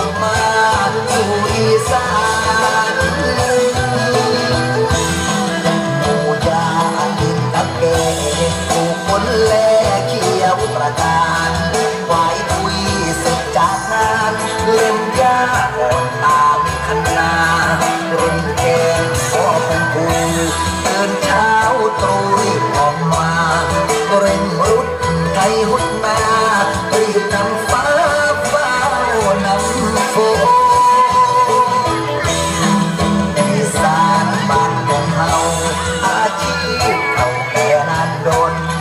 ขอานอยู่อีสานงยานกับแกปูกคนแลเขียวประทานไหคุยสร็จจงานเล่นยาอ่ตามคณาเล่นแกงพ่อเป็นปูตื่นเช้าต Lord.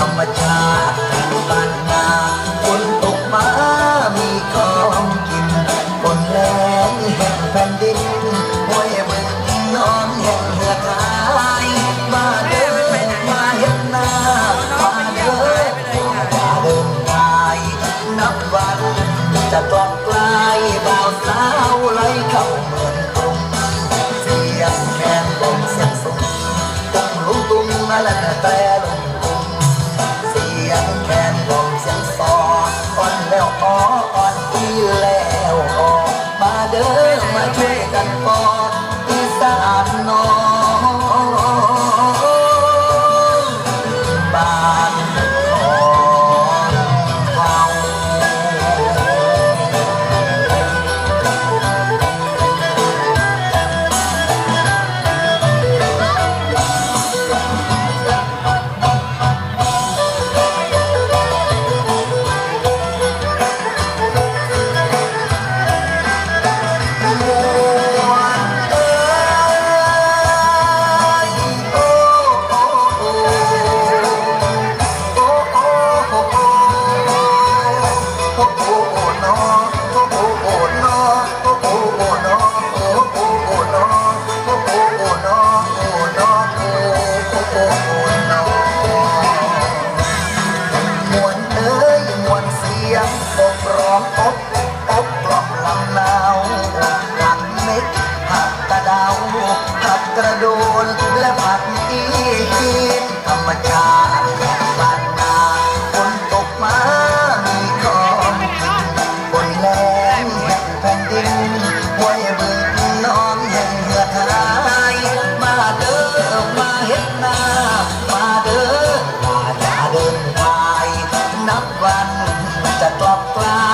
ธรรมชาติถึบ้านนาฝนตกมามีของกินฝนแรงแห่งแผ่นดินห้วยบึงน้อง มชาติแบบนาฝนตกมามีคอนบนแรงแห่งแผ่นดินห้วยบึงน้องแห่งเหือทรายมาเด้อมาเห็นนามาเด้อมาจะเดินไปนับวันจะกลับกลา